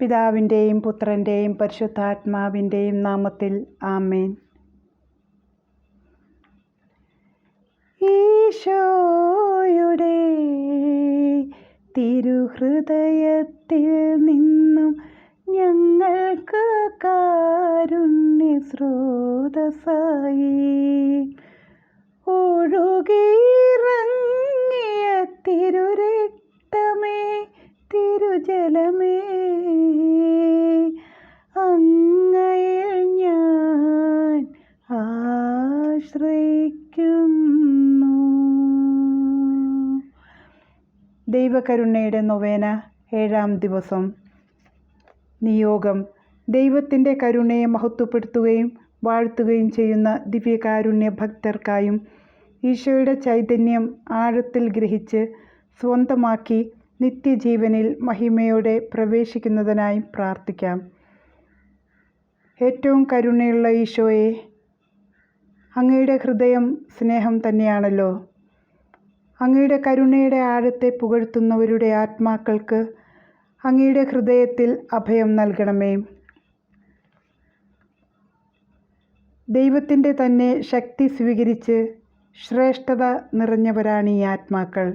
പിതാവിന്റെയും പുത്രന്റെയും പരിശുദ്ധാത്മാവിന്റെയും നാമത്തിൽ ആമേൻ. ഈശോയുടെ തിരുഹൃദയത്തിൽ നിന്നും ഞങ്ങൾക്ക് കാരുണ്യ സ്രോതസായി ഒഴുകിയിറങ്ങിയ തിരുരക്തമേ തിരുജലമേ ആശ്രയിക്കുന്നു. ദൈവകരുണയുടെ നൊവേന ഏഴാം ദിവസം. നിയോഗം. ദൈവത്തിന്റെ കരുണയെ മഹത്വപ്പെടുത്തുകയും വാഴ്ത്തുകയും ചെയ്യുന്ന ദിവ്യകാരുണ്യ ഭക്തർക്കായും ഈശോയുടെ ചൈതന്യം ആഴത്തിൽ ഗ്രഹിച്ച് സ്വന്തമാക്കി നിത്യജീവനിൽ മഹിമയോടെ പ്രവേശിക്കുന്നതിനായും പ്രാർത്ഥിക്കാം. ഏറ്റവും കരുണയുള്ള ഈശോയെ അങ്ങയുടെ ഹൃദയം സ്നേഹം തന്നെയാണല്ലോ. അങ്ങയുടെ കരുണയുടെ ആഴത്തെ പുകഴ്ത്തുന്നവരുടെ ആത്മാക്കൾക്ക് അങ്ങയുടെ ഹൃദയത്തിൽ അഭയം നൽകണമേ. ദൈവത്തിന്റെ തന്നെ ശക്തി സ്വീകരിച്ച് ശ്രേഷ്ഠത നിറഞ്ഞവരാണ് ഈ ആത്മാക്കൾ.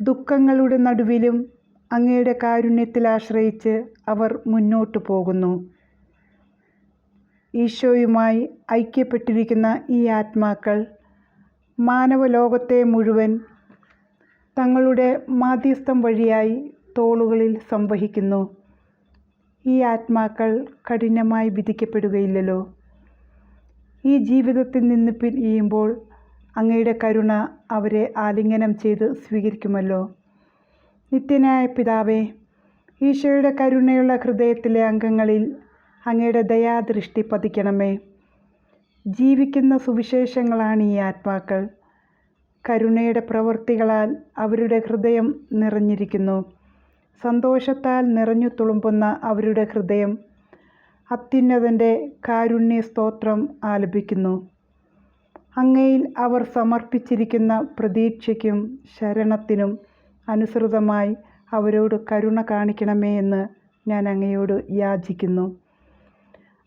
ദുഃഖങ്ങളുടെ നടുവിലും അങ്ങയുടെ കാരുണ്യത്തിൽ ആശ്രയിച്ച് അവർ മുന്നോട്ടു പോകുന്നു. ഈശോയുമായി ഐക്യപ്പെട്ടിരിക്കുന്ന ഈ ആത്മാക്കൾ മാനവലോകത്തെ മുഴുവൻ തങ്ങളുടെ മാധ്യസ്ഥം വഴിയായി തോളുകളിൽ സംവഹിക്കുന്നു. ഈ ആത്മാക്കൾ കഠിനമായി വിധിക്കപ്പെടുകയില്ലല്ലോ. ഈ ജീവിതത്തിൽ നിന്ന് പിരിയുമ്പോൾ അങ്ങയുടെ കരുണ അവരെ ആലിംഗനം ചെയ്ത് സ്വീകരിക്കുമല്ലോ. നിത്യനായ പിതാവേ ഈശോയുടെ കരുണയുള്ള ഹൃദയത്തിലെ അംഗങ്ങളിൽ അങ്ങയുടെ ദയാദൃഷ്ടി പതിക്കണമേ. ജീവിക്കുന്ന സുവിശേഷങ്ങളാണ് ഈ ആത്മാക്കൾ. കരുണയുടെ പ്രവൃത്തികളാൽ അവരുടെ ഹൃദയം നിറഞ്ഞിരിക്കുന്നു. സന്തോഷത്താൽ നിറഞ്ഞു തുളുമ്പുന്ന അവരുടെ ഹൃദയം അത്യുന്നതന്റെ കാരുണ്യ സ്തോത്രം ആലപിക്കുന്നു. അങ്ങയിൽ അവർ സമർപ്പിച്ചിരിക്കുന്ന പ്രതീക്ഷയ്ക്കും ശരണത്തിനും അനുസൃതമായി അവരോട് കരുണ കാണിക്കണമേ എന്ന് ഞാൻ അങ്ങയോട് യാചിക്കുന്നു.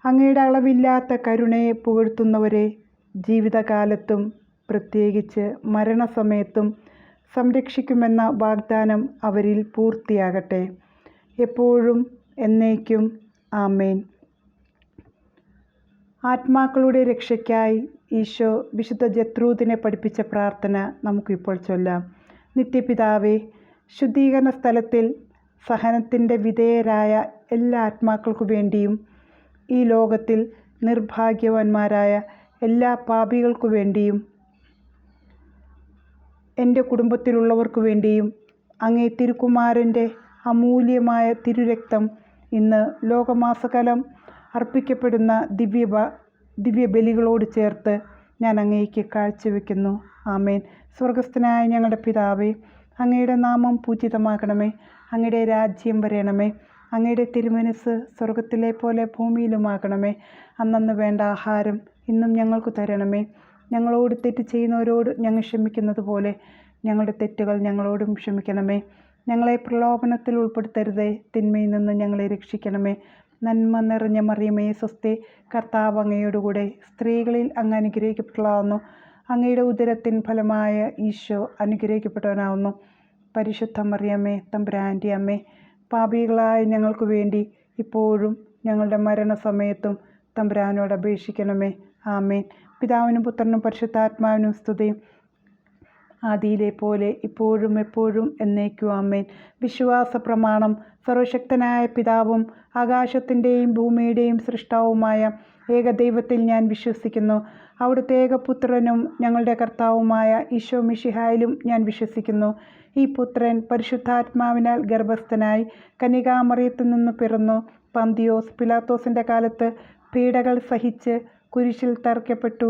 അങ്ങയുടെ അളവില്ലാത്ത കരുണയെ പുകഴ്ത്തുന്നവരെ ജീവിതകാലത്തും പ്രത്യേകിച്ച് മരണസമയത്തും സംരക്ഷിക്കുമെന്ന വാഗ്ദാനം അവരിൽ പൂർത്തിയാകട്ടെ. എപ്പോഴും എന്നേക്കും ആമേൻ. ആത്മാക്കളുടെ രക്ഷയ്ക്കായി ഈശോ വിശുദ്ധ ജത്രൂദിനെ പഠിപ്പിച്ച പ്രാർത്ഥന നമുക്കിപ്പോൾ ചൊല്ലാം. നിത്യപിതാവേ ശുദ്ധീകരണ സ്ഥലത്തിൽ സഹനത്തിന്റെ വിധേയരായ എല്ലാ ആത്മാക്കൾക്കു വേണ്ടിയും ഈ ലോകത്തിൽ നിർഭാഗ്യവാന്മാരായ എല്ലാ പാപികൾക്കു വേണ്ടിയും എന്റെ കുടുംബത്തിലുള്ളവർക്കു വേണ്ടിയും അങ്ങേ തിരുക്കുമാരന്റെ അമൂല്യമായ തിരുരക്തം ഇന്ന് ലോകമാസകലം അർപ്പിക്കപ്പെടുന്ന ദിവ്യ ദിവ്യബലികളോട് ചേർത്ത് ഞാൻ അങ്ങേക്ക് കാഴ്ചവെക്കുന്നു. ആമേൻ. സ്വർഗസ്ഥനായ ഞങ്ങളുടെ പിതാവേ അങ്ങയുടെ നാമം പൂജിതമാക്കണമേ അങ്ങയുടെ രാജ്യം വരയണമേ അങ്ങയുടെ തിരുമനസ് സ്വർഗത്തിലെ പോലെ ഭൂമിയിലുമാകണമേ. അന്നന്ന് വേണ്ട ആഹാരം ഇന്നും ഞങ്ങൾക്ക് തരണമേ. ഞങ്ങളോട് തെറ്റ് ചെയ്യുന്നവരോട് ഞങ്ങൾ ക്ഷമിക്കുന്നത് പോലെ ഞങ്ങളുടെ തെറ്റുകൾ ഞങ്ങളോടും ക്ഷമിക്കണമേ. ഞങ്ങളെ പ്രലോഭനത്തിൽ ഉൾപ്പെടുത്തരുതേ. തിന്മയിൽ നിന്ന് ഞങ്ങളെ രക്ഷിക്കണമേ. നന്മ നിറഞ്ഞ മറിയമേ സ്വസ്തി. കർത്താവ് അങ്ങയോടുകൂടെ സ്ത്രീകളിൽ അങ്ങ് അനുഗ്രഹിക്കപ്പെട്ടതാവുന്നു അങ്ങയുടെ ഉദരത്തിൻ ഫലമായ ഈശോ അനുഗ്രഹിക്കപ്പെട്ടവനാവുന്നു. പരിശുദ്ധ മറിയമ്മേ തമ്പുരാന്റെ അമ്മേ പാപികളായ ഞങ്ങൾക്ക് വേണ്ടി ഇപ്പോഴും ഞങ്ങളുടെ മരണസമയത്തും തമ്പുരാനോട് അപേക്ഷിക്കണമേ. ആമേൻ. പിതാവിനും പുത്രനും പരിശുദ്ധാത്മാവിനും സ്തുതിയും. ആദിയിലെ പോലെ ഇപ്പോഴും എപ്പോഴും എന്നേക്കു ആമേൻ. വിശ്വാസ പ്രമാണം സർവശക്തനായ പിതാവും ആകാശത്തിന്റെയും ഭൂമിയുടെയും സൃഷ്ടാവുമായ ഏകദൈവത്തിൽ ഞാൻ വിശ്വസിക്കുന്നു. അവിടുത്തെ ഏകപുത്രനും ഞങ്ങളുടെ കർത്താവുമായ ഈശോ മിഷിഹായിലും ഞാൻ വിശ്വസിക്കുന്നു. ഈ പുത്രൻ പരിശുദ്ധാത്മാവിനാൽ ഗർഭസ്ഥനായി കനികാമറിയത്തു നിന്ന് പിറന്നു. പന്തിയോസ് പിലാത്തോസിന്റെ കാലത്ത് പീഡകൾ സഹിച്ച് കുരിശിൽ തറയ്ക്കപ്പെട്ടു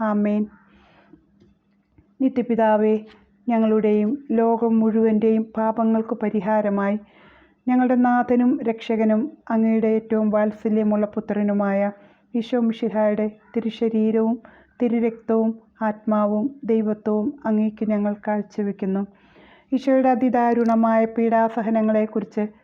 ആമേൻ. നിത്യപിതാവേ ഞങ്ങളുടെയും ലോകം മുഴുവന്റെയും പാപങ്ങൾക്ക് പരിഹാരമായി ഞങ്ങളുടെ നാഥനും രക്ഷകനും അങ്ങയുടെ ഏറ്റവും വാത്സല്യമുള്ള പുത്രനുമായ ഈശോ മിശിഹായുടെ തിരുശരീരവും തിരുരക്തവും ആത്മാവും ദൈവത്വവും അങ്ങേക്ക് ഞങ്ങൾ കാഴ്ചവെക്കുന്നു. ഈശോയുടെ അതിദാരുണമായ പീഡാസഹനങ്ങളെക്കുറിച്ച്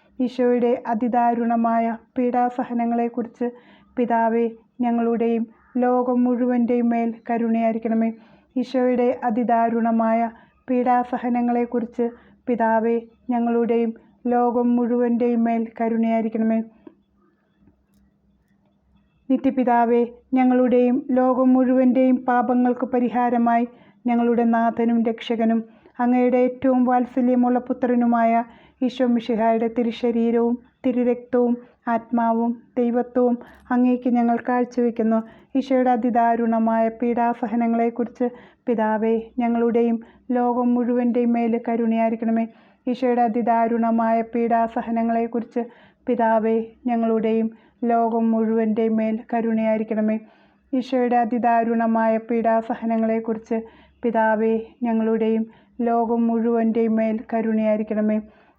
ഈശോയുടെ അതിദാരുണമായ പീഡാസഹനങ്ങളെക്കുറിച്ച് പിതാവെ ഞങ്ങളുടെയും ലോകം മുഴുവന്റെയും മേൽ കരുണയായിരിക്കണമേ. ഈശോയുടെ അതിദാരുണമായ പീഡാസഹനങ്ങളെക്കുറിച്ച് പിതാവെ ഞങ്ങളുടെയും ലോകം മുഴുവന്റെയും മേൽ കരുണയായിരിക്കണമേ. നിത്യപിതാവെ ഞങ്ങളുടെയും ലോകം മുഴുവന്റെയും പാപങ്ങൾക്ക് പരിഹാരമായി ഞങ്ങളുടെ നാഥനും രക്ഷകനും അങ്ങയുടെ ഏറ്റവും വാത്സല്യമുള്ള പുത്രനുമായ ഈശോ മിശിഹായുടെ തിരുശരീരവും തിരുരക്തവും ആത്മാവും ദൈവത്വവും അങ്ങേക്ക് ഞങ്ങൾ കാഴ്ചവെക്കുന്നു. ഈശോയുടെ അതിദാരുണമായ പീഡാസഹനങ്ങളെക്കുറിച്ച് പിതാവേ ഞങ്ങളുടെയും ലോകം മുഴുവന്റെയും മേൽ കരുണയായിരിക്കണമേ. ഈശോയുടെ അതിദാരുണമായ പീഡാസഹനങ്ങളെക്കുറിച്ച് പിതാവേ ഞങ്ങളുടെയും ലോകം മുഴുവന്റെയും മേൽ കരുണയായിരിക്കണമേ. ഈശോയുടെ അതിദാരുണമായ പീഡാസഹനങ്ങളെക്കുറിച്ച് പിതാവേ ഞങ്ങളുടെയും ലോകം മുഴുവന്റെയും മേൽ കരുണയായിരിക്കണമേ.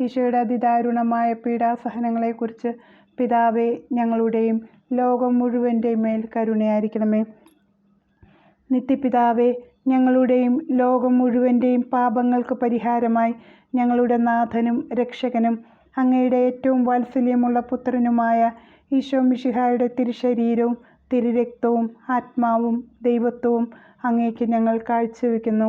ഈശോയുടെ അതിദാരുണമായ പീഡാസഹനങ്ങളെക്കുറിച്ച് പിതാവെ ഞങ്ങളുടെയും ലോകം മുഴുവന്റെയും മേൽ കരുണയായിരിക്കണമേ. നിത്യപിതാവെ ഞങ്ങളുടെയും ലോകം മുഴുവന്റെയും പാപങ്ങൾക്ക് പരിഹാരമായി ഞങ്ങളുടെ നാഥനും രക്ഷകനും അങ്ങയുടെ ഏറ്റവും വാത്സല്യമുള്ള പുത്രനുമായ ഈശോ മിഷിഹായുടെ തിരുശരീരവും തിരുരക്തവും ആത്മാവും ദൈവത്വവും അങ്ങേക്ക് ഞങ്ങൾ കാഴ്ചവെക്കുന്നു.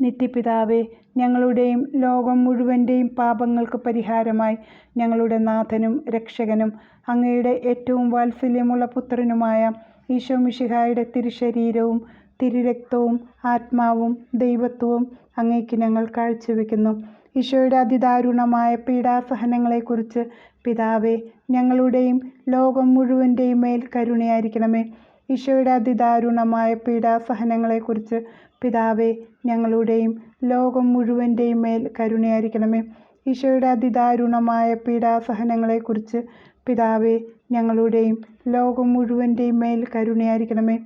നിത്യപിതാവേ ഞങ്ങളുടെയും ലോകം മുഴുവന്റെയും പാപങ്ങൾക്ക് പരിഹാരമായി ഞങ്ങളുടെ നാഥനും രക്ഷകനും അങ്ങയുടെ ഏറ്റവും വാത്സല്യമുള്ള പുത്രനുമായ ഈശോ മിഷിഹായുടെ തിരുശരീരവും തിരുരക്തവും ആത്മാവും ദൈവത്വവും അങ്ങേക്ക് ഞങ്ങൾ കാഴ്ചവെക്കുന്നു. ഈശോയുടെ അതിദാരുണമായ പീഡാസഹനങ്ങളെക്കുറിച്ച് പിതാവേ ഞങ്ങളുടെയും ലോകം മുഴുവന്റെയും മേൽ കരുണയായിരിക്കണമേ. ഈശോയുടെ അതിദാരുണമായ പീഡാസഹനങ്ങളെക്കുറിച്ച് പിതാവേ ഞങ്ങളുടെയും ലോകം മുഴുവന്റെയും മേൽ കരുണയായിരിക്കണമേ. ഈശോയുടെ അതിദാരുണമായ പീഡാസഹനങ്ങളെക്കുറിച്ച് പിതാവെ ഞങ്ങളുടെയും ലോകം മുഴുവന്റെയും മേൽ കരുണയായിരിക്കണമേ.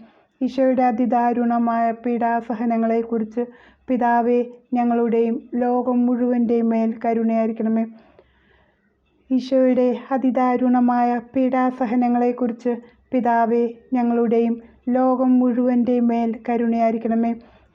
ഈശോയുടെ അതിദാരുണമായ പീഡാസഹനങ്ങളെക്കുറിച്ച് പിതാവെ ഞങ്ങളുടെയും ലോകം മുഴുവന്റെയും മേൽ കരുണയായിരിക്കണമേ. ഈശോയുടെ അതിദാരുണമായ പീഡാസഹനങ്ങളെക്കുറിച്ച് പിതാവെ ഞങ്ങളുടെയും ലോകം മുഴുവന്റെയും മേൽ കരുണയായിരിക്കണമേ.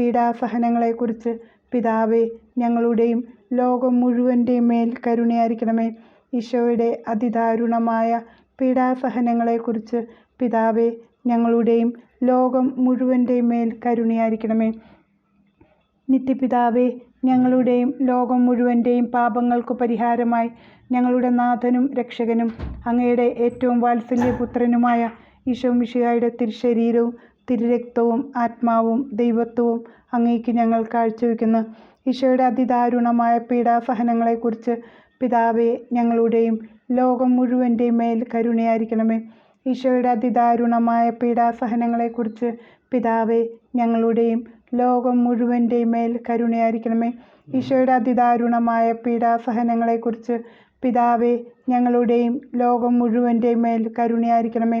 പീഡാസഹനങ്ങളെക്കുറിച്ച് പിതാവേ ഞങ്ങളുടെയും ലോകം മുഴുവന്റെയും മേൽ കരുണയായിരിക്കണമേ. ഈശോയുടെ അതിദാരുണമായ പീഡാസഹനങ്ങളെക്കുറിച്ച് പിതാവേ ഞങ്ങളുടെയും ലോകം മുഴുവന്റെയും മേൽ കരുണയായിരിക്കണമേ. നിത്യപിതാവേ ഞങ്ങളുടെയും ലോകം മുഴുവന്റെയും പാപങ്ങൾക്കു പരിഹാരമായി ഞങ്ങളുടെ നാഥനും രക്ഷകനും അങ്ങയുടെ ഏറ്റവും വാത്സല്യപുത്രനുമായ ഈശോ മിഷിയായുടെ തിരുശരീരവും തിരുരക്തവും ആത്മാവും ദൈവത്വവും അങ്ങേക്ക് ഞങ്ങൾ കാഴ്ചവെക്കുന്നു. ഈശോയുടെ അതിദാരുണമായ പീഡാസഹനങ്ങളെക്കുറിച്ച് പിതാവെ ഞങ്ങളുടെയും ലോകം മുഴുവന്റെയും മേൽ കരുണയായിരിക്കണമേ. ഈശോയുടെ അതിദാരുണമായ പീഡാസഹനങ്ങളെക്കുറിച്ച് പിതാവെ ഞങ്ങളുടെയും ലോകം മുഴുവന്റെയും മേൽ കരുണയായിരിക്കണമേ. ഈശോയുടെ അതിദാരുണമായ പീഡാസഹനങ്ങളെക്കുറിച്ച് പിതാവെ ഞങ്ങളുടെയും ലോകം മുഴുവന്റെയും മേൽ കരുണയായിരിക്കണമേ.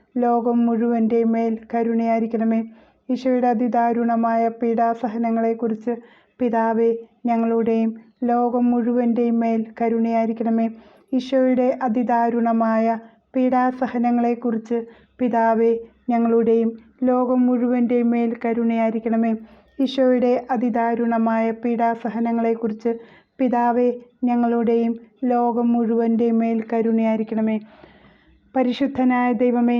ലോകം മുഴുവന്റെ മേൽ കരുണയായിരിക്കണമേ. ഈശോയുടെ അതിദാരുണമായ പീഡാസഹനങ്ങളെക്കുറിച്ച് പിതാവെ ഞങ്ങളുടെയും ലോകം മുഴുവന്റെയും മേൽ കരുണയായിരിക്കണമേ. ഈശോയുടെ അതിദാരുണമായ പീഡാസഹനങ്ങളെക്കുറിച്ച് പിതാവെ ഞങ്ങളുടെയും ലോകം മുഴുവന്റെയും മേൽ കരുണയായിരിക്കണമേ. ഈശോയുടെ അതിദാരുണമായ പീഡാസഹനങ്ങളെക്കുറിച്ച് പിതാവെ ഞങ്ങളുടെയും ലോകം മുഴുവന്റെയും മേൽ കരുണയായിരിക്കണമേ. പരിശുദ്ധനായ ദൈവമേ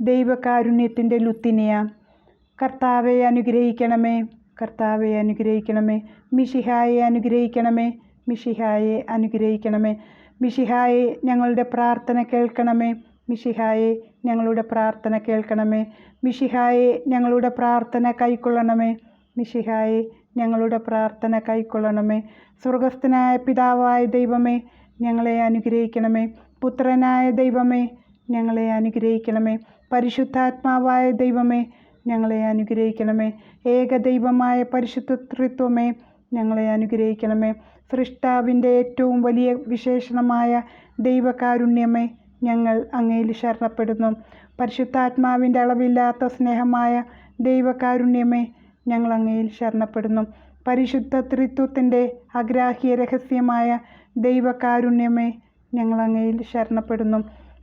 ദൈവകാരുണ്യത്തിന്റെ ലുത്തിനിയ കർത്താവെ അനുഗ്രഹിക്കണമേ കർത്താവെ അനുഗ്രഹിക്കണമേ മിഷിഹായെ അനുഗ്രഹിക്കണമേ മിഷിഹായെ അനുഗ്രഹിക്കണമേ മിഷിഹായെ ഞങ്ങളുടെ പ്രാർത്ഥന കേൾക്കണമേ മിഷിഹായെ ഞങ്ങളുടെ പ്രാർത്ഥന കേൾക്കണമേ മിഷിഹായെ ഞങ്ങളുടെ പ്രാർത്ഥന കൈക്കൊള്ളണമേ മിഷിഹായെ ഞങ്ങളുടെ പ്രാർത്ഥന കൈക്കൊള്ളണമേ. സ്വർഗസ്ഥനായ പിതാവായ ദൈവമേ ഞങ്ങളെ അനുഗ്രഹിക്കണമേ. പുത്രനായ ദൈവമേ ഞങ്ങളെ അനുഗ്രഹിക്കണമേ. പരിശുദ്ധാത്മാവായ ദൈവമേ ഞങ്ങളെ അനുഗ്രഹിക്കണമേ. ഏകദൈവമായ പരിശുദ്ധ ത്രിത്വമേ ഞങ്ങളെ അനുഗ്രഹിക്കണമേ. സൃഷ്ടാവിന്റെ ഏറ്റവും വലിയ വിശേഷണമായ ദൈവകാരുണ്യമേ ഞങ്ങൾ അങ്ങയിൽ ശരണപ്പെടുന്നു. പരിശുദ്ധാത്മാവിന്റെ അളവില്ലാത്ത സ്നേഹമായ ദൈവകാരുണ്യമേ ഞങ്ങൾ അങ്ങയിൽ ശരണപ്പെടുന്നു. പരിശുദ്ധ ത്രിത്വത്തിന്റെ അഗ്രാഹ്യ രഹസ്യമായ ദൈവകാരുണ്യമേ ഞങ്ങൾ അങ്ങയിൽ ശരണപ്പെടുന്നു.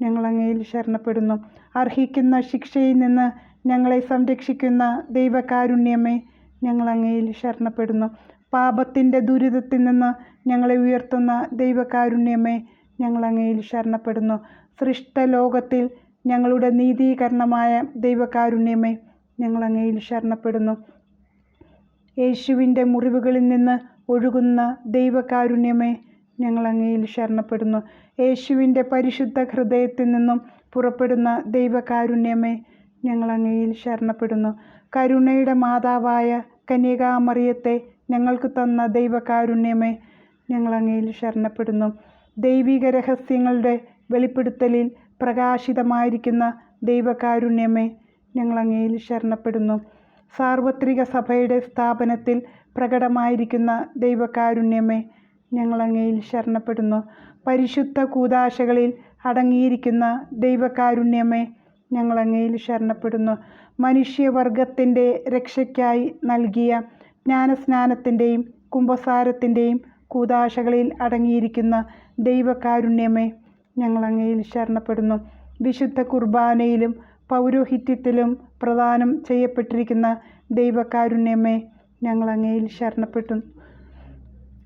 ഞങ്ങൾ അങ്ങയിൽ ശരണപ്പെടുന്നു. അർഹിക്കുന്ന ശിക്ഷയിൽ നിന്ന് ഞങ്ങളെ സംരക്ഷിക്കുന്ന ദൈവകാരുണ്യമേ ഞങ്ങൾ അങ്ങയിൽ ശരണപ്പെടുന്നു. പാപത്തിന്റെ ദുരിതത്തിൽ നിന്ന് ഞങ്ങളെ ഉയർത്തുന്ന ദൈവകാരുണ്യമേ ഞങ്ങൾ അങ്ങയിൽ ശരണപ്പെടുന്നു. സൃഷ്ടലോകത്തിൽ ഞങ്ങളുടെ നീതീകരണമായ ദൈവകാരുണ്യമേ ഞങ്ങൾ അങ്ങയിൽ ശരണപ്പെടുന്നു. യേശുവിന്റെ മുറിവുകളിൽ നിന്ന് ഒഴുകുന്ന ദൈവകാരുണ്യമേ ഞങ്ങൾ അങ്ങയിൽ ശരണപ്പെടുന്നു. യേശുവിന്റെ പരിശുദ്ധ ഹൃദയത്തിൽ നിന്നും പുറപ്പെടുന്ന ദൈവകാരുണ്യമേ ഞങ്ങൾ അങ്ങയിൽ ശരണപ്പെടുന്നു. കരുണയുടെ മാതാവായ കന്യകാമറിയത്തെ ഞങ്ങൾക്ക് തന്ന ദൈവകാരുണ്യമേ ഞങ്ങൾ അങ്ങയിൽ ശരണപ്പെടുന്നു. ദൈവിക രഹസ്യങ്ങളുടെ വെളിപ്പെടുത്തലിൽ പ്രകാശിതമായിരിക്കുന്ന ദൈവകാരുണ്യമേ ഞങ്ങൾ അങ്ങയിൽ ശരണപ്പെടുന്നു. സാർവത്രിക സഭയുടെ സ്ഥാപനത്തിൽ പ്രകടമായിരിക്കുന്ന ദൈവകാരുണ്യമേ ഞങ്ങൾ അങ്ങയിൽ ശരണപ്പെടുന്നു. പരിശുദ്ധ കൂതാശകളിൽ അടങ്ങിയിരിക്കുന്ന ദൈവകാരുണ്യമേ ഞങ്ങളങ്ങയിൽ ശരണപ്പെടുന്നു. മനുഷ്യവർഗത്തിന്റെ രക്ഷയ്ക്കായി നൽകിയ ജ്ഞാനസ്നാനത്തിന്റെയും കുംഭസാരത്തിന്റെയും കൂതാശകളിൽ അടങ്ങിയിരിക്കുന്ന ദൈവകാരുണ്യമേ ഞങ്ങളങ്ങയിൽ ശരണപ്പെടുന്നു. വിശുദ്ധ കുർബാനയിലും പൗരോഹിത്യത്തിലും പ്രദാനം ചെയ്യപ്പെട്ടിരിക്കുന്ന ദൈവകാരുണ്യമേ ഞങ്ങളങ്ങയിൽ ശരണപ്പെട്ടു.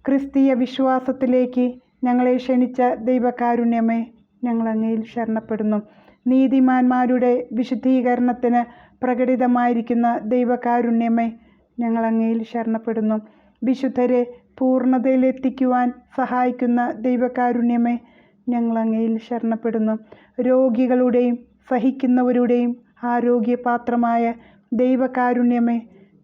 ക്രിസ്തീയ വിശ്വാസത്തിലേക്ക് ഞങ്ങളെ ക്ഷണിച്ച ദൈവകാരുണ്യമേ ഞങ്ങൾ അങ്ങയിൽ ശരണപ്പെടുന്നു. നീതിമാന്മാരുടെ വിശുദ്ധീകരണത്തിന് പ്രകടിതമായിരിക്കുന്ന ദൈവകാരുണ്യമേ ഞങ്ങൾ അങ്ങയിൽ ശരണപ്പെടുന്നു. വിശുദ്ധരെ പൂർണതയിലെത്തിക്കുവാൻ സഹായിക്കുന്ന ദൈവകാരുണ്യമേ ഞങ്ങൾ അങ്ങയിൽ ശരണപ്പെടുന്നു. രോഗികളുടെയും സഹിക്കുന്നവരുടെയും ആരോഗ്യപാത്രമായ ദൈവകാരുണ്യമേ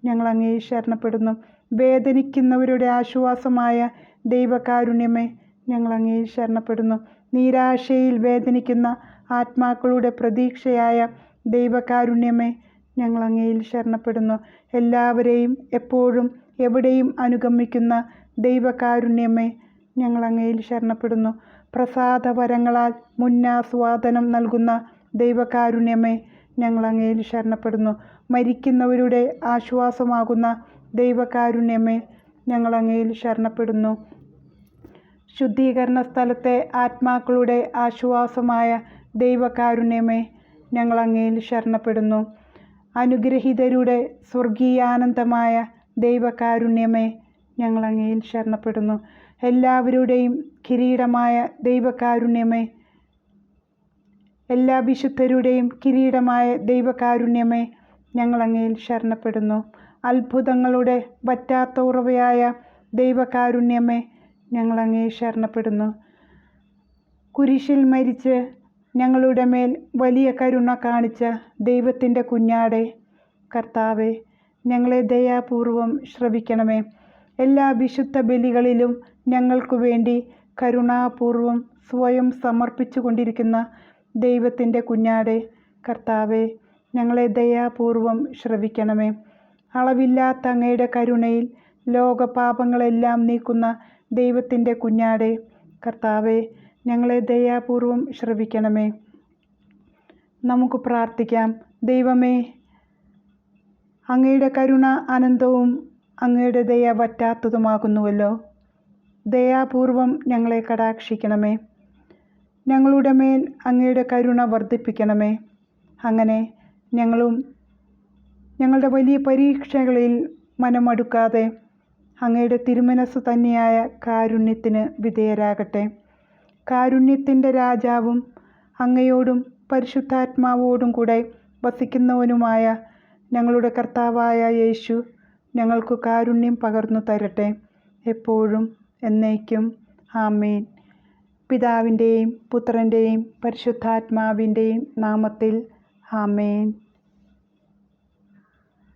ഞങ്ങൾ അങ്ങയിൽ ശരണപ്പെടുന്നു. വേദനിക്കുന്നവരുടെ ആശ്വാസമായ ദൈവകാരുണ്യമേ ഞങ്ങൾ അങ്ങയിൽ ശരണപ്പെടുന്നു. നിരാശയിൽ വേദനിക്കുന്ന ആത്മാക്കളുടെ പ്രതീക്ഷയായ ദൈവകാരുണ്യമേ ഞങ്ങൾ അങ്ങയിൽ ശരണപ്പെടുന്നു. എല്ലാവരെയും എപ്പോഴും എവിടെയും അനുഗമിക്കുന്ന ദൈവകാരുണ്യമേ ഞങ്ങൾ അങ്ങയിൽ ശരണപ്പെടുന്നു. പ്രസാദവരങ്ങളാൽ മുന്നാസ്വാദനം നൽകുന്ന ദൈവകാരുണ്യമേ ഞങ്ങൾ അങ്ങയിൽ ശരണപ്പെടുന്നു. മരിക്കുന്നവരുടെ ആശ്വാസമാകുന്ന ദൈവകാരുണ്യമേ ഞങ്ങൾ അങ്ങയിൽ ശരണപ്പെടുന്നു. ശുദ്ധീകരണ സ്ഥലത്തെ ആത്മാക്കളുടെ ആശ്വാസമായ ദൈവകാരുണ്യമേ ഞങ്ങൾ അങ്ങയിൽ ശരണപ്പെടുന്നു. അനുഗ്രഹീതരുടെ സ്വർഗീയാനന്ദമായ ദൈവകാരുണ്യമേ ഞങ്ങൾ അങ്ങയിൽ ശരണപ്പെടുന്നു. എല്ലാവരുടെയും കിരീടമായ ദൈവകാരുണ്യമേ എല്ലാ വിശുദ്ധരുടെയും കിരീടമായ ദൈവകാരുണ്യമേ ഞങ്ങൾ അങ്ങയിൽ ശരണപ്പെടുന്നു. അത്ഭുതങ്ങളുടെ വറ്റാത്ത ഉറവയായ ദൈവകാരുണ്യമേ ഞങ്ങൾ അങ്ങേ ശരണപ്പെടുന്നു. കുരിശിൽ മരിച്ച് ഞങ്ങളുടെ മേൽ വലിയ കരുണ കാണിച്ച ദൈവത്തിന്റെ കുഞ്ഞാടെ കർത്താവെ ഞങ്ങളെ ദയാപൂർവം ശ്രവിക്കണമേ. എല്ലാ വിശുദ്ധ ബലികളിലും ഞങ്ങൾക്കു വേണ്ടി കരുണാപൂർവം സ്വയം സമർപ്പിച്ചു കൊണ്ടിരിക്കുന്ന ദൈവത്തിന്റെ കുഞ്ഞാടെ കർത്താവെ ഞങ്ങളെ ദയാപൂർവം ശ്രവിക്കണമേ. അളവില്ലാത്ത അങ്ങയുടെ കരുണയിൽ ലോകപാപങ്ങളെല്ലാം നീക്കുന്ന ദൈവത്തിന്റെ കുഞ്ഞാടെ കർത്താവെ ഞങ്ങളെ ദയാപൂർവം ശ്രവിക്കണമേ. നമുക്ക് പ്രാർത്ഥിക്കാം. ദൈവമേ അങ്ങയുടെ കരുണ അനന്തവും അങ്ങയുടെ ദയ വറ്റാത്തതുമാകുന്നുവല്ലോ. ദയാപൂർവം ഞങ്ങളെ കടാക്ഷിക്കണമേ. ഞങ്ങളുടെ മേൽ അങ്ങയുടെ കരുണ വർദ്ധിപ്പിക്കണമേ. അങ്ങനെ ഞങ്ങളും ഞങ്ങളുടെ വലിയ പരീക്ഷകളിൽ മനമടുക്കാതെ അങ്ങയുടെ തിരുമനസ് തന്നെയായ കാരുണ്യത്തിന് വിധേയരാകട്ടെ. കാരുണ്യത്തിന്റെ രാജാവും അങ്ങയോടും പരിശുദ്ധാത്മാവോടും കൂടെ വസിക്കുന്നവനുമായ ഞങ്ങളുടെ കർത്താവായ യേശു ഞങ്ങൾക്ക് കാരുണ്യം പകർന്നു തരട്ടെ. എപ്പോഴും എന്നേക്കും. ആമേൻ. പിതാവിന്റെയും പുത്രന്റെയും പരിശുദ്ധാത്മാവിന്റെയും നാമത്തിൽ ആമേൻ.